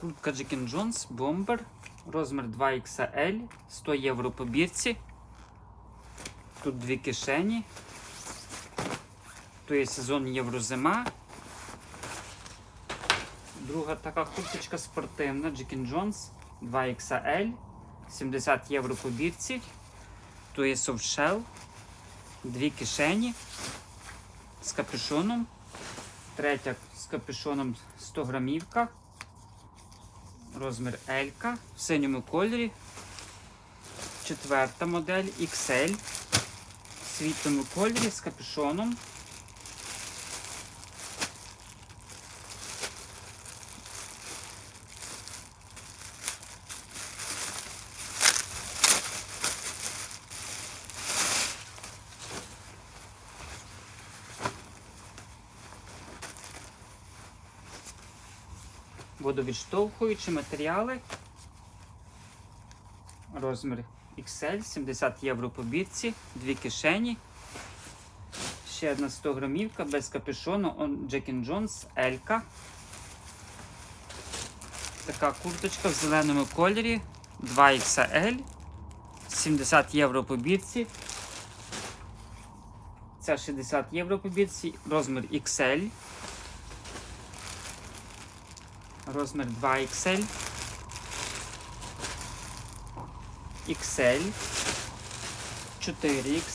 Куртка Джекен Джонс Бомбер. Розмір 2XL. 100 євро по бірці. Тут дві кишені. То є сезон Єврозима. Друга така курточка спортивна Джекен Джонс 2XL. 70 євро по бірці. То є софтшел. Дві кишені з капюшоном. Третя з капюшоном 100 грамівка. Розмір L в синьому кольорі. Четверта модель XL в світлому кольорі з капюшоном. Водовідштовхуючі матеріали. Розмір XL, 70 євро по бірці, дві кишені. Ще одна 100 грамівка без капюшону, он Jack Jones L. Така курточка в зеленому кольорі 2XL, 70 євро по бірці. Ця 60 євро по бірці, розмір XL. Розмір 2XL. XL. 4X.